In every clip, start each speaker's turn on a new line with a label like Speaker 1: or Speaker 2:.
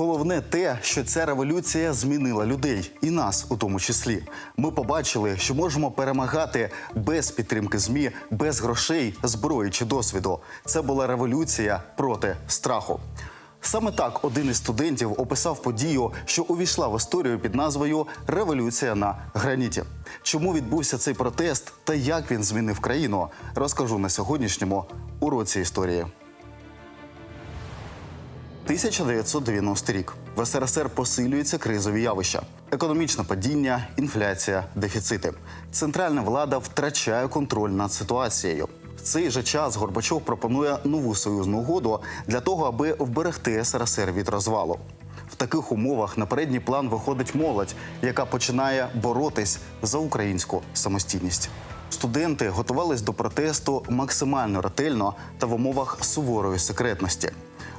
Speaker 1: Головне те, що ця революція змінила людей і нас у тому числі. Ми побачили, що можемо перемагати без підтримки змі, без грошей, зброї чи досвіду. Це була революція проти страху. Саме так один із студентів описав подію, що увійшла в історію під назвою Революція на граніті. Чому відбувся цей протест та як він змінив країну, розкажу на сьогоднішньому уроці історії. 1990 рік в СРСР посилюються кризові явища: економічне падіння, інфляція, дефіцити. Центральна влада втрачає контроль над ситуацією. В цей же час Горбачов пропонує нову союзну угоду для того, аби вберегти СРСР від розвалу. В таких умовах на передній план виходить молодь, яка починає боротись за українську самостійність. Студенти готувались до протесту максимально ретельно та в умовах суворої секретності.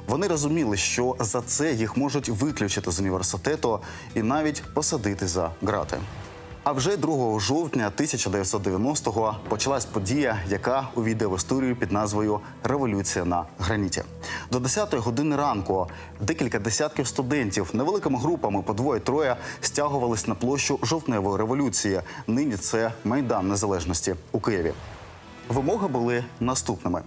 Speaker 1: Вони розуміли, що за це їх можуть виключити з університету і навіть посадити за грати. А вже 2 жовтня 1990-го почалась подія, яка увійде в історію під назвою Революція на граніті. До 10-ї години ранку декілька десятків студентів невеликими групами по двоє-троє стягувались на площу жовтневої революції. Нині це майдан незалежності у Києві. Вимоги були наступними.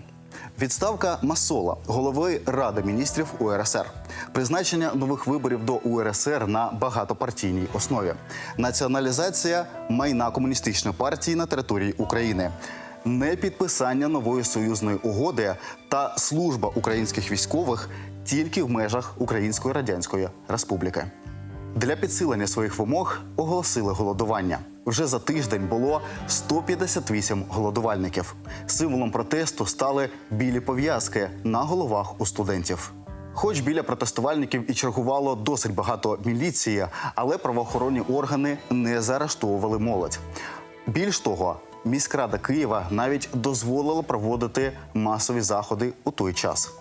Speaker 1: Відставка Масола, голови Ради міністрів УРСР, призначення нових виборів до УРСР на багатопартійній основі, націоналізація майна комуністичної партії на території України, непідписання нової союзної угоди та служба українських військових тільки в межах Української Радянської Республіки. Для підсилення своїх вимог оголосили голодування. Вже за тиждень було 158 голодувальників. Символом протесту стали білі пов'язки на головах у студентів. Хоч біля протестувальників і чергувало досить багато міліції, але правоохоронні органи не заарештовували молодь. Більш того, міськрада Києва навіть дозволила проводити масові заходи у той час.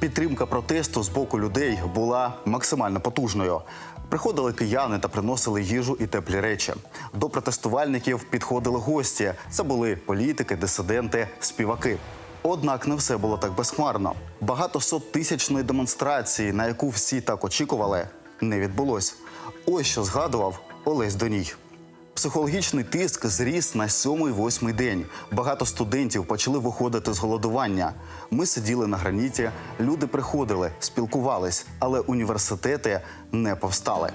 Speaker 1: Підтримка протесту з боку людей була максимально потужною. Приходили кияни та приносили їжу і теплі речі. До протестувальників підходили гості. Це були політики, дисиденти, співаки. Однак не все було так безхмарно. Багато сот-тисячної демонстрації, на яку всі так очікували, не відбулось. Ось що згадував Олесь Доній. Психологічний тиск зріс на сьомий-восьмий день. Багато студентів почали виходити з голодування. Ми сиділи на граніті, люди приходили, спілкувались, але університети не повстали.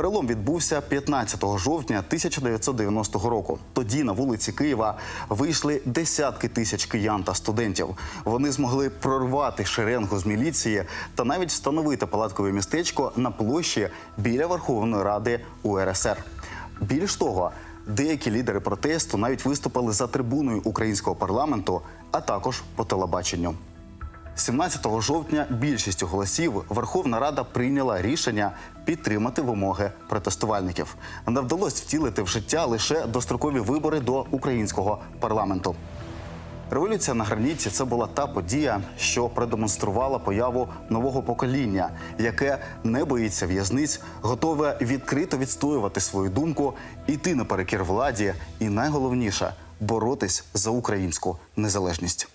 Speaker 1: Перелом відбувся 15 жовтня 1990 року. Тоді на вулиці Києва вийшли десятки тисяч киян та студентів. Вони змогли прорвати шеренгу з міліції та навіть встановити палаткове містечко на площі біля Верховної Ради УРСР. Більш того, деякі лідери протесту навіть виступили за трибуною українського парламенту, а також по телебаченню. 17 жовтня більшістю голосів Верховна Рада прийняла рішення підтримати вимоги протестувальників. Не вдалося втілити в життя лише дострокові вибори до українського парламенту. Революція на граніті це була та подія, що продемонструвала появу нового покоління, яке не боїться в'язниць, готове відкрито відстоювати свою думку, іти наперекір владі, і найголовніше боротись за українську незалежність.